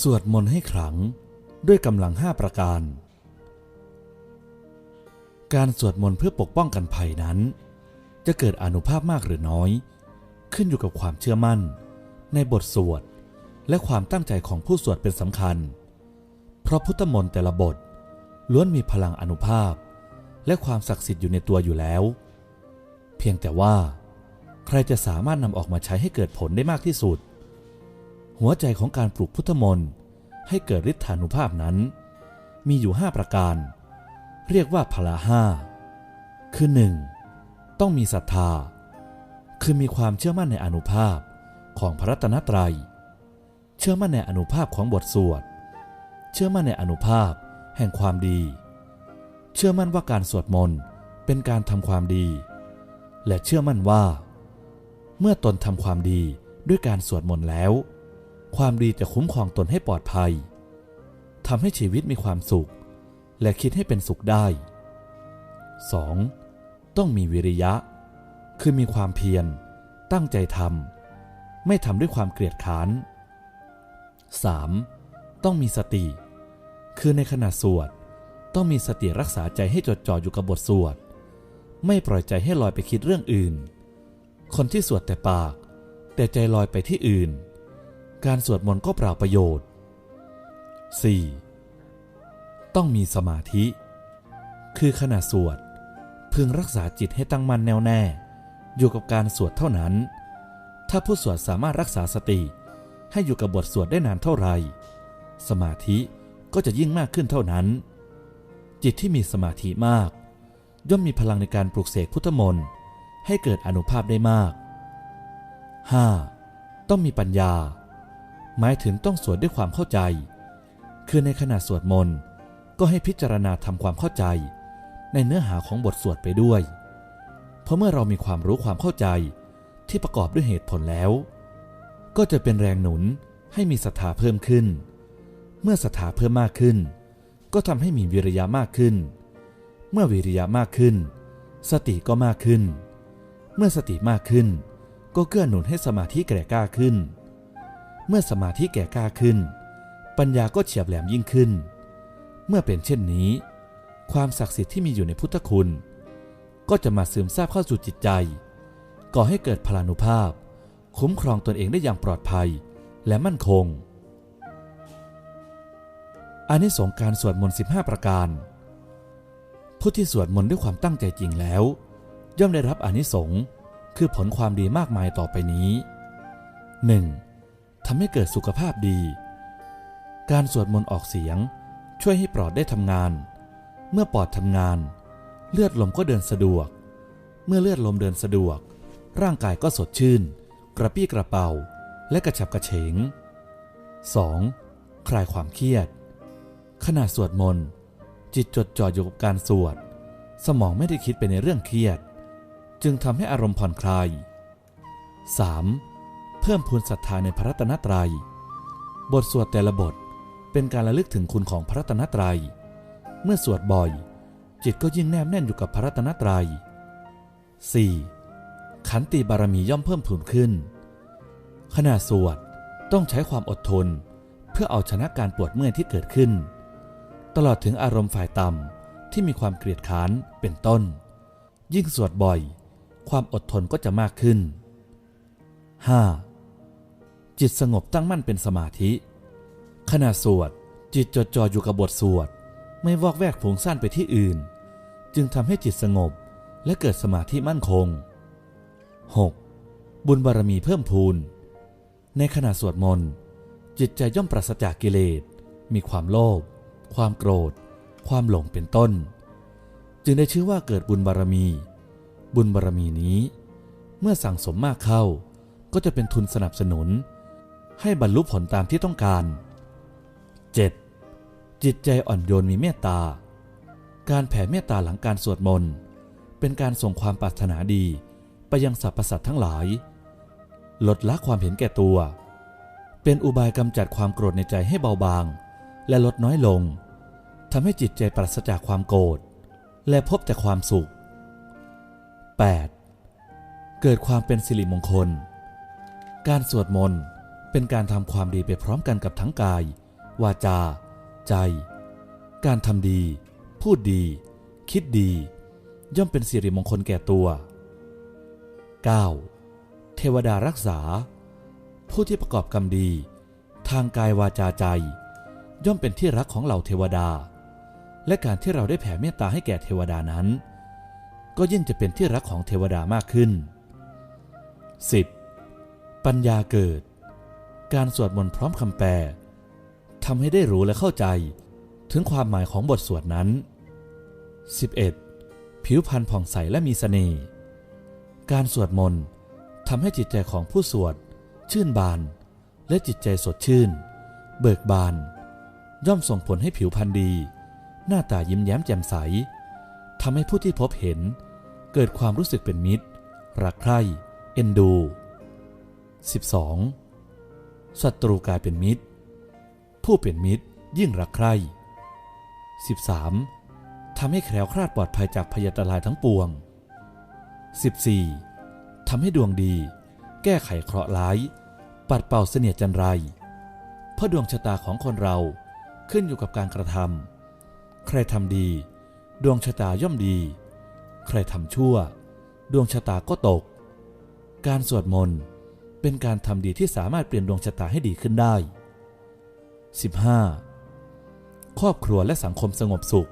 สวดมนต์ให้ขลังด้วยกำลังห้าประการ การสวดมนต์เพื่อปกป้องกันภัยนั้น จะเกิดอนุภาพมากหรือน้อย ขึ้นอยู่กับความเชื่อมั่น ในบทสวด และความตั้งใจของผู้สวดเป็นสำคัญ เพราะพุทธมนต์แต่ละบทล้วนมีพลังอนุภาพ และความศักดิ์สิทธิ์อยู่ในตัวอยู่แล้ว เพียงแต่ว่า ใครจะสามารถนำออกมาใช้ให้เกิดผลได้มากที่สุด หัวใจของการปลูกพุทธมนต์ให้เกิดฤทธานุภาพนั้น มีอยู่ห้าประการ เรียกว่าพละห้าคือหนึ่งต้องมีศรัทธา คือมีความเชื่อมั่นในอนุภาพของพระรัตนตรัย เชื่อมั่นในอนุภาพของบทสวด เชื่อมั่นในอนุภาพแห่งความดี เชื่อมั่นว่าการสวดมนต์เป็นการทำความดี และเชื่อมั่นว่า เมื่อตนทำความดีด้วยการสวดมนต์แล้ว ความดีจะคุ้มครองตนให้ปลอดภัยทำให้ชีวิตมีความสุข และคิดให้เป็นสุขได้ 2. ต้องมีวิริยะ คือมีความเพียร ตั้งใจทำไม่ทำด้วยความเกลียดค้าน 3. ต้องมีสติ คือในขณะสวด ต้องมีสติรักษาใจให้จดจ่ออยู่กับบทสวด ไม่ปล่อยใจให้ลอยไปคิดเรื่องอื่น คนที่สวดแต่ปาก แต่ใจลอยไปที่อื่น การสวดมนต์ก็เปล่าประโยชน์ 4. ต้องมีสมาธิ คือขณะสวด พึงรักษาจิตให้ตั้งมั่นแน่วแน่ อยู่กับการสวดเท่านั้น ถ้าผู้สวดสามารถรักษาสติ ให้อยู่กับบทสวดได้นานเท่าไหร่ สมาธิก็จะยิ่งมากขึ้นเท่านั้น จิตที่มีสมาธิมาก ย่อมมีพลังในการปลุกเสกพุทธมนต์ให้เกิดอนุภาพได้มาก 5. ต้องมีปัญญา หมายถึงต้องสวดด้วยความเข้าใจ คือในขณะสวดมนต์ก็ให้พิจารณาทำความเข้าใจ ในเนื้อหาของบทสวดไปด้วย เพราะเมื่อเรามีความรู้ความเข้าใจที่ประกอบด้วยเหตุผลแล้ว ก็จะเป็นแรงหนุนให้มีศรัทธาเพิ่มขึ้น เมื่อศรัทธาเพิ่มมากขึ้น ก็ทำให้มีวิริยะมากขึ้น เมื่อวิริยะมากขึ้น สติก็มากขึ้น เมื่อสติมากขึ้น ก็เกื้อหนุนให้สมาธิแก่กล้าขึ้น เมื่อสมาธิแก่กล้าขึ้น ปัญญาก็เฉียบแหลมยิ่งขึ้น เมื่อเป็นเช่นนี้ ความศักดิ์สิทธิ์ที่มีอยู่ในพุทธคุณ ก็จะมาซึมซาบเข้าสู่จิตใจ ก่อให้เกิดพลานุภาพ คุ้มครองตนเองได้อย่างปลอดภัยและมั่นคงอานิสงส์การสวดมนต์15 ประการ ผู้ที่สวดมนต์ด้วยความตั้งใจจริงแล้ว ย่อมได้รับอานิสงส์คือผลความดีมากมายต่อไปนี้ 1. ทำให้เกิดสุขภาพดี การสวดมนต์ออกเสียง ช่วยให้ปอดได้ทำงาน เมื่อปอดทำงาน เลือดลมก็เดินสะดวก เมื่อเลือดลมเดินสะดวก ร่างกายก็สดชื่น กระปี้กระเป๋า และกระฉับกระเฉง 2. คลายความเครียด ขณะสวดมนต์ จิตจดจ่ออยู่กับการสวด สมองไม่ได้คิดไปในเรื่องเครียด จึงทำให้อารมณ์ผ่อนคลาย 3. เพิ่มพูนศรัทธาในพระรัตนตรัย บทสวดแต่ละบทเป็นการระลึกถึงคุณของพระรัตนตรัย เมื่อสวดบ่อย จิตก็ยิ่งแนบแน่นอยู่กับพระรัตนตรัย 4. ขันติบารมีย่อมเพิ่มพูนขึ้น ขณะสวดต้องใช้ความอดทน เพื่อเอาชนะการปวดเมื่อยที่เกิดขึ้น ตลอดถึงอารมณ์ฝ่ายต่ำที่มีความเกลียดค้านเป็นต้น ยิ่งสวดบ่อย ความอดทนก็จะมากขึ้น 5. จิตสงบตั้งมั่นเป็นสมาธิ ขณะสวด จิตจดจ่ออยู่กับบทสวด ไม่วอกแวกผงสั้นไปที่อื่น จึงทำให้จิตสงบและเกิดสมาธิมั่นคง 6. บุญบารมีเพิ่มพูน ในขณะสวดมนต์จิตใจย่อมปราศจากกิเลส มีความโลภ ความโกรธ ความหลงเป็นต้น จึงได้ชื่อว่าเกิดบุญบารมี บุญบารมีนี้ เมื่อสั่งสมมากเข้า ก็จะเป็นทุนสนับสนุน ให้บรรลุผลตามที่ต้องการ 7. จิตใจอ่อนโยนมีเมตตา การแผ่เมตตาหลังการสวดมนต์เป็นการส่งความปรารถนาดีไปยังสรรพสัตว์ทั้งหลาย ลดละความเห็นแก่ตัว เป็นอุบายกำจัดความโกรธในใจให้เบาบาง และลดน้อยลงทำให้จิตใจปราศจากความโกรธ และพบแต่ความสุข 8. เกิดความเป็นสิริมงคล การสวดมนต์ เป็นการทำความดีไปพร้อมกันกับทั้งกาย วาจา ใจ การทำดี พูดดี คิดดี ย่อมเป็นสิริมงคลแก่ตัว 9. เทวดารักษา ผู้ที่ประกอบกรรมดี ทางกายวาจาใจ ย่อมเป็นที่รักของเหล่าเทวดา และการที่เราได้แผ่เมตตาให้แก่เทวดานั้น ก็ยิ่งจะเป็นที่รักของเทวดามากขึ้น 10. ปัญญาเกิด การสวดมนต์พร้อมคำแปลทำให้ได้รู้และเข้าใจ ถึงความหมายของบทสวดนั้น 11. ผิวพรรณผ่องใสและมีสเสน่ห์การสวดมนต์ทำให้จิตใจของผู้สวด ชื่นบาน และจิตใจสดชื่น เบิกบาน ย่อมส่งผลให้ผิวพรรณดี หน้าตายิ้มแย้มแจ่มใสทำให้ผู้ที่พบเห็น เกิดความรู้สึกเป็นมิตร รักใคร่ เอ็นดู 12. ศัตรูกลายเป็นมิตร ผู้เป็นมิตรยิ่งรักใคร่ 13. ทำให้แคล้วคลาดปลอดภัยจากพยาตรายทั้งปวง 14. ทำให้ดวงดี แก้ไขเคราะห์ร้าย ปัดเป่าเสนียดจันไร เพราะดวงชะตาของคนเราขึ้นอยู่กับการกระทำใครทำดี ดวงชะตาย่อมดี ใครทำชั่ว ดวงชะตาก็ตก การสวดมนต์ เป็นการทำดีที่สามารถเปลี่ยนดวงชะตาให้ดีขึ้นได้ 15. ครอบครัวและสังคมสงบสุข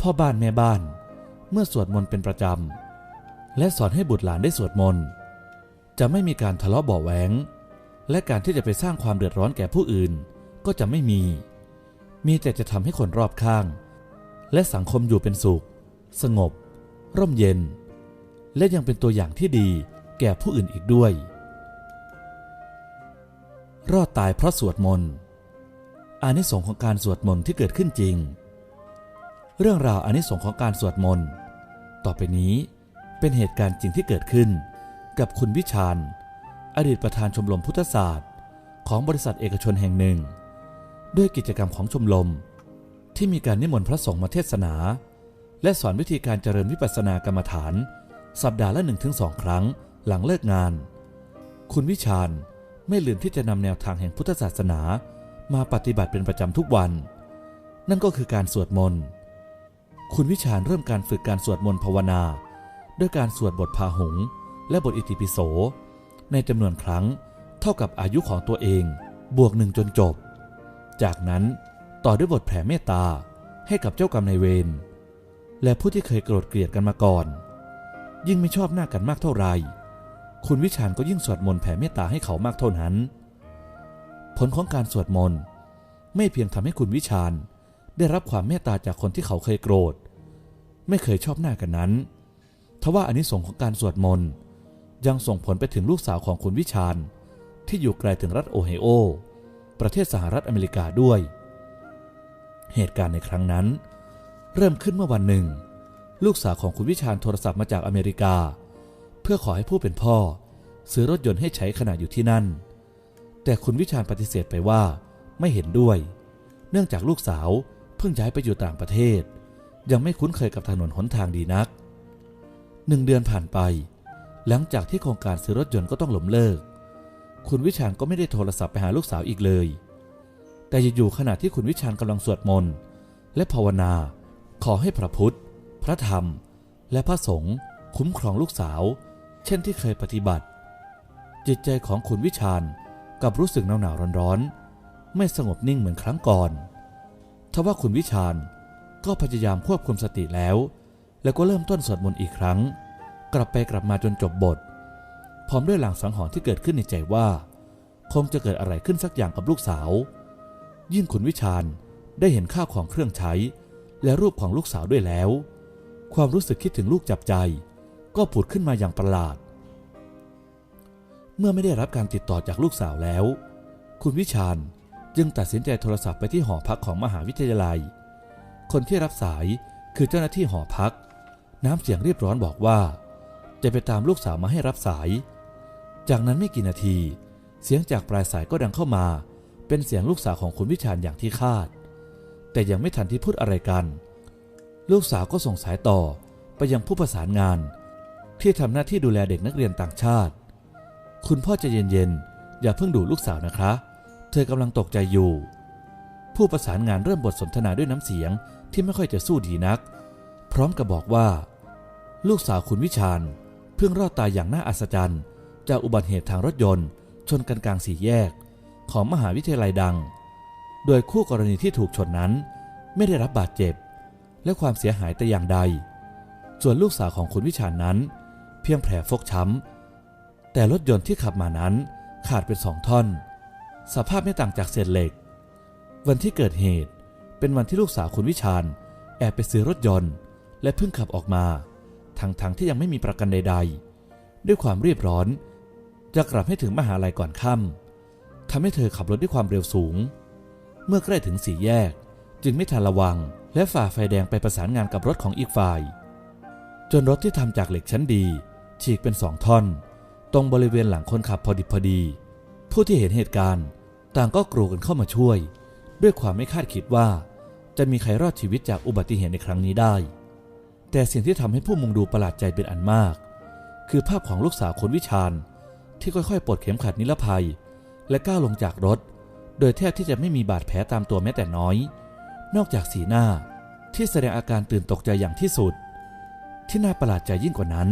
พ่อบ้านแม่บ้าน เมื่อสวดมนต์เป็นประจำ และสอนให้บุตรหลานได้สวดมนต์ จะไม่มีการทะเลาะเบาแหวงและการที่จะไปสร้างความเดือดร้อนแก่ผู้อื่นก็จะไม่มี มีแต่จะทำให้คนรอบข้าง และสังคมอยู่เป็นสุข สงบ ร่มเย็น และยังเป็นตัวอย่างที่ดีแก่ผู้อื่นอีกด้วย รอดตายเพราะสวดมนต์อานิสงส์ของการสวดมนต์ที่เกิดขึ้นจริง เรื่องราวอานิสงส์ของการสวดมนต์ต่อไปนี้เป็นเหตุการณ์จริงที่เกิดขึ้น กับคุณวิชาญอดีตประธานชมรมพุทธศาสตร์ ของบริษัทเอกชนแห่งหนึ่ง ด้วยกิจกรรมของชมรม ที่มีการนิมนต์พระสงฆ์มาเทศนา และสอนวิธีการเจริญวิปัสสนากรรมฐาน สัปดาห์ละหนึ่งถึงสองครั้งหลังเลิกงาน คุณวิชาญ ไม่ลืมที่จะนำแนวทางแห่งพุทธศาสนา มาปฏิบัติเป็นประจำทุกวัน นั่นก็คือการสวดมนต์คุณวิชาญเริ่มการฝึกการสวดมนต์ภาวนา ด้วยการสวดบทพาหง และบทอิติปิโส ในจำนวนครั้งเท่ากับอายุของตัวเองบวกหนึ่งจนจบ จากนั้นต่อด้วยบทแผ่เมตตาให้กับเจ้ากรรมนายเวรและผู้ที่เคยโกรธเกลียดกันมาก่อน ยิ่งไม่ชอบหน้ากันมากเท่าไหร่ คุณวิชาญก็ยิ่งสวดมนต์แผ่เมตตาให้เขามากเท่านั้น ผลของการสวดมนต์ไม่เพียงทำให้คุณวิชาญได้รับความเมตตาจากคนที่เขาเคยโกรธ ไม่เคยชอบหน้ากันนั้น ทว่าอานิสงส์ของการสวดมนต์ยังส่งผลไปถึงลูกสาวของคุณวิชาญที่อยู่ไกลถึงรัฐโอไฮโอ ประเทศสหรัฐอเมริกาด้วย เหตุการณ์ในครั้งนั้น เริ่มขึ้นเมื่อวันหนึ่ง ลูกสาวของคุณวิชาญโทรศัพท์มาจากอเมริกา เพื่อขอให้ผู้เป็นพ่อ ซื้อรถยนต์ให้ใช้ขณะอยู่ที่นั่น แต่คุณวิชาญปฏิเสธไปว่าไม่เห็นด้วย เนื่องจากลูกสาวเพิ่งย้ายไปอยู่ต่างประเทศ ยังไม่คุ้นเคยกับถนนหนทางดีนักหนึ่งเดือนผ่านไป หลังจากที่โครงการซื้อรถยนต์ก็ต้องล้มเลิก คุณวิชาญก็ไม่ได้โทรศัพท์ไปหาลูกสาวอีกเลย แต่อยู่ๆขณะที่คุณวิชาญกำลังสวดมนต์และภาวนา ขอให้พระพุทธ พระธรรม และพระสงฆ์คุ้มครองลูกสาว เช่นที่เคยปฏิบัติ จิตใจของคุณวิชาญกับรู้สึกหนาวๆร้อนๆ ไม่สงบนิ่งเหมือนครั้งก่อนทว่าคุณวิชาญก็พยายามควบคุมสติแล้ว แล้วก็เริ่มต้นสวดมนต์อีกครั้ง กลับไปกลับมาจนจบบท พร้อมด้วยหลังสังหรณ์ที่เกิดขึ้นในใจว่า คงจะเกิดอะไรขึ้นสักอย่างกับลูกสาว ยิ่งคุณวิชาญได้เห็นข้าวของเครื่องใช้ และรูปของลูกสาวด้วยแล้ว ความรู้สึกคิดถึงลูกจับใจ ก็ผุดขึ้นมาอย่างประหลาด เมื่อไม่ได้รับการติดต่อจากลูกสาวแล้ว คุณวิชาญจึงตัดสินใจโทรศัพท์ไปที่หอพักของมหาวิทยาลัย คนที่รับสายคือเจ้าหน้าที่หอพัก น้ำเสียงเรียบร้อนบอกว่า จะไปตามลูกสาวมาให้รับสาย จากนั้นไม่กี่นาที เสียงจากปลายสายก็ดังเข้ามา เป็นเสียงลูกสาวของคุณวิชาญอย่างที่คาด แต่ยังไม่ทันที่พูดอะไรกัน ลูกสาวก็ส่งสายต่อไปยังผู้ประสานงาน ที่ทำหน้าที่ดูแลเด็กนักเรียนต่างชาติ คุณพ่อจะเย็นๆ อย่าเพิ่งดูลูกสาวนะคะ เธอกำลังตกใจอยู่ ผู้ประสานงานเริ่มบทสนทนาด้วยน้ำเสียงที่ไม่ค่อยจะสู้ดีนัก พร้อมกับบอกว่า ลูกสาวคุณวิชาญเพิ่งรอดตายอย่างน่าอัศจรรย์ จากอุบัติเหตุทางรถยนต์ ชนกันกลางสี่แยก ของมหาวิทยาลัยดัง โดยคู่กรณีที่ถูกชนนั้น ไม่ได้รับบาดเจ็บ และความเสียหายแต่อย่างใด ส่วนลูกสาวของคุณวิชาญนั้น เพียงแผลฟกช้ำ แต่รถยนต์ที่ขับมานั้นขาดเป็นสองท่อน สภาพไม่ต่างจากเศษเหล็ก วันที่เกิดเหตุเป็นวันที่ลูกสาวคุณวิชาญ แอบไปซื้อรถยนต์ และเพิ่งขับออกมา ทั้งๆทที่ยังไม่มีประกันใด ๆ ด้วยความรีบร้อน จะกลับให้ถึงมหาลัยก่อนค่ำทำให้เธอขับรถด้วยความเร็วสูง เมื่อใกล้ถึงสี่แยก จึงไม่ทันระวัง และฝ่าไฟแดงไปประสานงานกับรถของอีกฝ่ายจนรถที่ทำจากเหล็กชั้นดี ฉีกเป็นสองท่อน ตรงบริเวณหลังคนขับพอดิบพอดี ผู้ที่เห็นเหตุการณ์ ต่างก็กรูกันเข้ามาช่วย ด้วยความไม่คาดคิดว่า จะมีใครรอดชีวิตจากอุบัติเหตุในครั้งนี้ได้ แต่สิ่งที่ทำให้ผู้มุงดูประหลาดใจเป็นอันมาก คือภาพของลูกสาวคนวิชาญที่ค่อยๆปลดเข็มขัดนิรภัย และก้าวลงจากรถ โดยแทบที่จะไม่มีบาดแผลตามตัวแม้แต่น้อย นอกจากสีหน้าที่แสดงอาการตื่นตกใจอย่างที่สุด ที่น่าประหลาดใจยิ่งกว่านั้น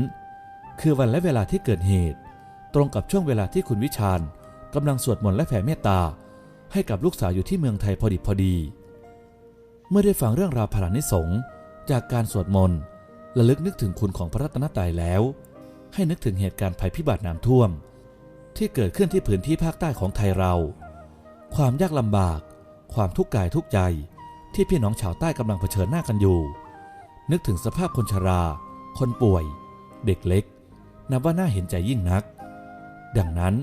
คือวันและเวลาที่เกิดเหตุ ตรงกับช่วงเวลาที่คุณวิชาญกำลังสวดมนต์และแผ่เมตตา ให้กับลูกสาวอยู่ที่เมืองไทยพอดิบพอดี เมื่อได้ฟังเรื่องราวพลานิสงจากการสวดมนต์ระลึกนึกถึงคุณของพระรัตนตรัยแล้ว ให้นึกถึงเหตุการณ์ภัยพิบัติน้ำท่วม ที่เกิดขึ้นที่พื้นที่ภาคใต้ของไทยเรา ความยากลำบาก ความทุกข์กายทุกใจ ที่พี่น้องชาวใต้กำลังเผชิญหน้ากันอยู่ นึกถึงสภาพคนชรา คนป่วย เด็กเล็ก นับว่าน่าเห็นใจยิ่งนัก ดังนั้น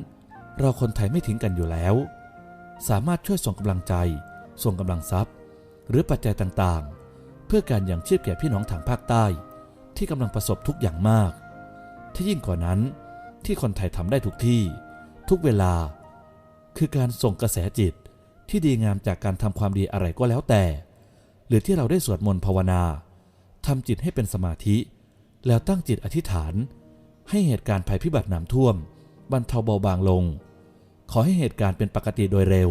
เราคนไทยไม่ทิ้งกันอยู่แล้ว สามารถช่วยส่งกำลังใจ ส่งกำลังทรัพย์ หรือปัจจัยต่างๆ เพื่อการอย่างชีพแก่พี่น้องทางภาคใต้ ที่กำลังประสบทุกอย่างมาก ที่ยิ่งกว่านั้นที่คนไทยทำได้ทุกที่ ทุกเวลา คือการส่งกระแสจิตที่ดีงามจากการทำความดีอะไรก็แล้วแต่ หรือที่เราได้สวดมนต์ภาวนาทำจิตให้เป็นสมาธิ แล้วตั้งจิตอธิษฐาน ให้เหตุการณ์ภัยพิบัติน้ำท่วมบรรเทาเบาบางลง ขอให้เหตุการณ์เป็นปกติโดยเร็ว